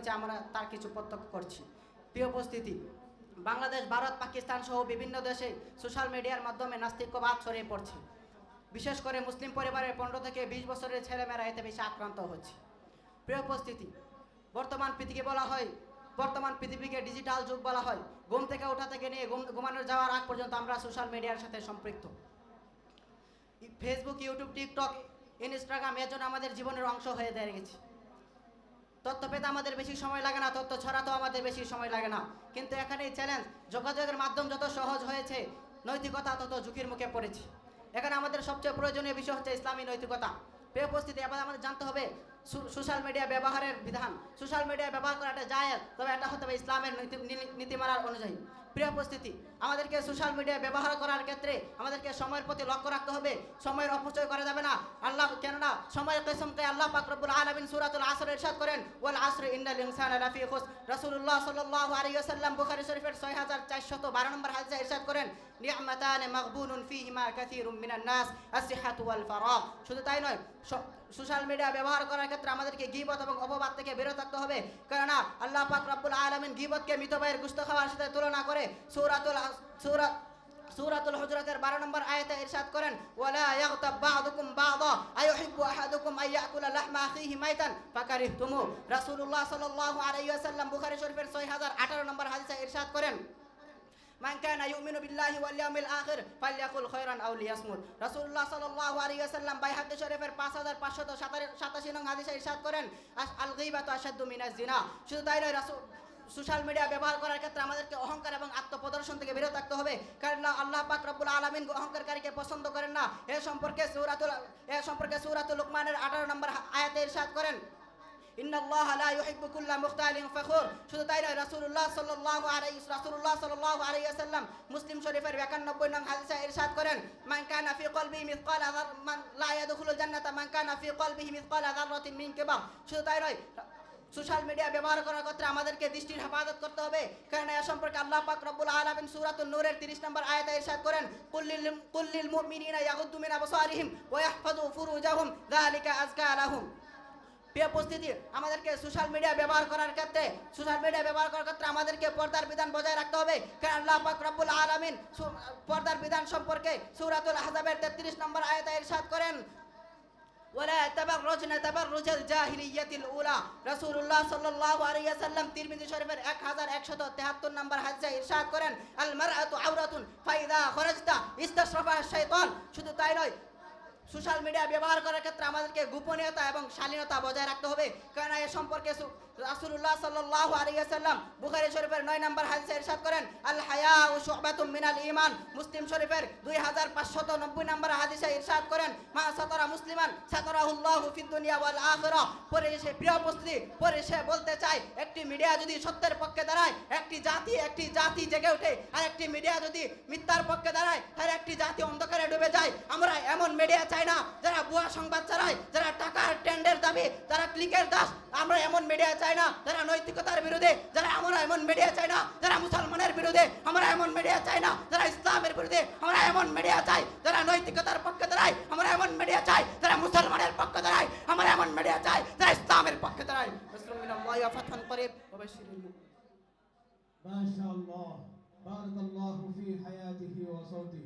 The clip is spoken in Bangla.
করছে আমরা তার কিছু প্রত্যক্ষ করছি। প্রিয় উপস্থিতি, বাংলাদেশ, ভারত, পাকিস্তান সহ বিভিন্ন দেশে সোশ্যাল মিডিয়ার মাধ্যমে নাস্তিক্যবাদ ছড়িয়ে পড়ছে। বিশেষ করে মুসলিম পরিবারের পনেরো থেকে বিশ বছরের ছেলেমেয়েরা এতে বেশি আক্রান্ত হচ্ছে। প্রিয় উপস্থিতি, বর্তমান পৃথিবী বলা হয়, বর্তমান পৃথিবীকে ডিজিটাল যুগ বলা হয়। ঘুম থেকে ওঠা থেকে নিয়ে ঘুম, ঘুমানোর যাওয়ার আগ পর্যন্ত আমরা সোশ্যাল মিডিয়ার সাথে সম্পৃক্ত। ফেসবুক ইউটিউব টিকটক ইনস্টাগ্রাম এর জন্য আমাদের জীবনের অংশ হয়ে দাঁড়িয়েছে। তথ্য পেতে আমাদের বেশি সময় লাগে না তথ্য ছড়াতেও আমাদের বেশি সময় লাগে না। কিন্তু এখানে চ্যালেঞ্জ যোগাযোগের মাধ্যম যত সহজ হয়েছে, নৈতিকতা তত ঝুঁকির মুখে পড়েছে। এখানে আমাদের সবচেয়ে প্রয়োজনীয় বিষয় হচ্ছে ইসলামী নৈতিকতা। পে উপস্থিতি, এবার আমাদের জানতে হবে সোশ্যাল মিডিয়া ব্যবহারের বিধান। সোশ্যাল মিডিয়া ব্যবহার করাটা যায়, তবে এটা হতে হবে ইসলামের নীতি- নীতিমালার অনুযায়ী। প্রিয় উপস্থিতি, আমাদেরকে সোশ্যাল মিডিয়া ব্যবহার করার ক্ষেত্রে আমাদেরকে সময়ের প্রতি লক্ষ্য রাখতে হবে। সময়ের অপচয় করা যাবে না। আল্লাহ, কেননা সময়ের কেসমকে আল্লাহ পাক রব্বুল আলামিন সূরাতুল আসর ইরশাদ করেন, ওয়াল আসর ইন্নাল ইনসানা লাফি খুস রাসূলুল্লাহ সাল্লাল্লাহু আলাইহি ওয়াসাল্লাম বুখারী শরীফের 6412 নম্বর হাদিসে ইরশাদ করেন নি'মাতান মাগবুনুন ফীহিমা কাসীরুম মিনান নাস আস-সিহহাতু ওয়াল ফারাগ শুধু তাই নয় সোশ্যাল মিডিয়া ব্যবহার করার ক্ষেত্রে আমাদেরকে গিবত এবং অপবাদ থেকে বিরত থাকতে হবে। কেননা, আল্লাহ পাক রব্বুল আলমিন গিবতকে মৃত ভাইয়ের গুস্ত খাওয়ার সাথে তুলনা করে সূরাতুল সূরা সূরাতুল হুজরাতের 12 নম্বর আয়াতে ইরশাদ করেন, ওয়ালা ইয়াগতাব বা'দুকুম বা'দা আইয়ুহিব্বু আহাদুকুম আন ইয়াকুলা লাহমা আখিহি মাইতান? ফাকারিহতুমু। রাসূলুল্লাহ সাল্লাল্লাহু আলাইহি ওয়াসাল্লাম বুখারী শরীফের 6018 নম্বর হাদিসে ইরশাদ করেন মান কানা ইউমিনু বিল্লাহি ওয়াল ইয়াউমিল আখির ফালইয়াকুল খায়রান আও লিয়াসমুত রাসূলুল্লাহ সাল্লাল্লাহু আলাইহি ওয়াসাল্লাম বাইহাকি শরীফের 5587 নং হাদিসে ইরশাদ করেন আল গীবাতু আশাদ্দু মিনাজ জিনা। শুধু তাই নয়, রাসূল সোশ্যাল মিডিয়া ব্যবহার করার ক্ষেত্রে আমাদেরকে অহংকার এবং আত্মপ্রদর্শন থেকে বিরত থাকতে হবে। কারণ আল্লাহ পাক রব্বুল আলামিন অহংকারকারীকে পছন্দ করেন না। এ সম্পর্কে সূরাতুল এ সম্পর্কে সূরাতুল লুকমানের 18 নম্বর আয়াতে ইরশাদ করেন ইন্নাল্লাহ লা ইউহিব্বু কুল্লা মুখতালিন ফখুর শুধু তাই নয়, রাসূলুল্লাহ সাল্লাল্লাহু আলাইহি রাসূলুল্লাহ সাল্লাল্লাহু আলাইহি ওয়াসাল্লাম মুসলিম শরীফের 91 নং হাদিসে ইরশাদ করেন, মান কানা ফি কলবিহি মিসকালা যার মান লা ইয়াদখুলুল জান্নাতা, মান কানা ফি কলবিহি মিসকালা যাররাতিন মিন কিবার শুধু তাই নয়, সোশ্যাল মিডিয়া ব্যবহার করার ক্ষেত্রে আমাদেরকে দৃষ্টির হেফাজত করতে হবে। কারণ এ সম্পর্কে আল্লাহ পাক রব্বুল আলামিন সূরাতুন নূরের 30 নম্বর আয়াতে ইরশাদ করেন কুল্লিল কুল্লিল মুমিনিনা ইয়াগুদ্দু মিন আবসারিহিম ওয়া ইয়াহফাযু ফুরুজাহুম, যালিকা আযকা লাহুম। প্রিয় উপস্থিতি আমাদেরকে সোশ্যাল মিডিয়া ব্যবহার করার ক্ষেত্রে সোশ্যাল মিডিয়া ব্যবহার করার ক্ষেত্রে আমাদেরকে পর্দার বিধান বজায় রাখতে হবে কারণ আল্লাহ পাক রব্বুল আলামিন সু- পর্দার বিধান সম্পর্কে সূরাতুল আহজাবের 33 নম্বর আয়াতে ইরশাদ করেন ولا تبرجن تبرج الجاهلية الأولى رسول الله صلى الله عليه وسلم তিরমিজি শরীফের 1173 নম্বর হাদিসে ইরশাদ করেন আল মারআতু আওরাতুন ফাইদা খরাজতা ইস্তাশরাফা শাইতান শুধু তাই নয় সোশ্যাল মিডিয়া ব্যবহার করার ক্ষেত্রে আমাদেরকে গোপনীয়তা এবং শালীনতা বজায় রাখতে হবে। কেননা এ সম্পর্কে সু- রাসূলুল্লাহ সাল্লাল্লাহু আলাইহি ওয়াসাল্লাম বুখারী শরীফের 9 নম্বর হাদিসে ইরশাদ করেন আল হায়াউ শুবাতুম মিনাল ঈমান। মুসলিম শরীফের 2590 নম্বর হাদিসে ইরশাদ করেন, মা সাতারা মুসলিমান সাতারাহুল্লাহু ফিদ দুনিয়া ওয়াল আখিরা। পরে এসে প্রিয় উপস্থিতি, পরে সে বলতে চাই একটি মিডিয়া যদি সত্যের পক্ষে দাঁড়ায়, একটি জাতি একটি জাতি জেগে ওঠে, আর একটি মিডিয়া যদি মিথ্যার পক্ষে দাঁড়ায় তাহলে একটি জাতি অন্ধকারে ডুবে যায়। আমরা এমন মিডিয়া চাই না, যারা ভুয়া সংবাদ চালায় যারা টাকার টেন্ডের দাবি, যারা ক্লিকের দাস, আমরা এমন মিডিয়া চাই না যারা নৈতিকতার বিরুদ্ধে যারা আমরা এমন মিডিয়া চাই না যারা মুসলমানের বিরুদ্ধে আমরা এমন মিডিয়া চাই না যারা ইসলামের বিরুদ্ধে আমরা এমন মিডিয়া চাই যারা নৈতিকতার পক্ষে দাঁড়ায় আমরা এমন মিডিয়া চাই যারা মুসলমানের পক্ষে দাঁড়ায় আমরা এমন মিডিয়া চাই যারা ইসলামের পক্ষে দাঁড়ায় বিসমিল্লাহি ওয়া ফাতহান করিব ওয়া বাশশিরিল মুমিনিন ما شاء الله بارك الله في حياته وصوته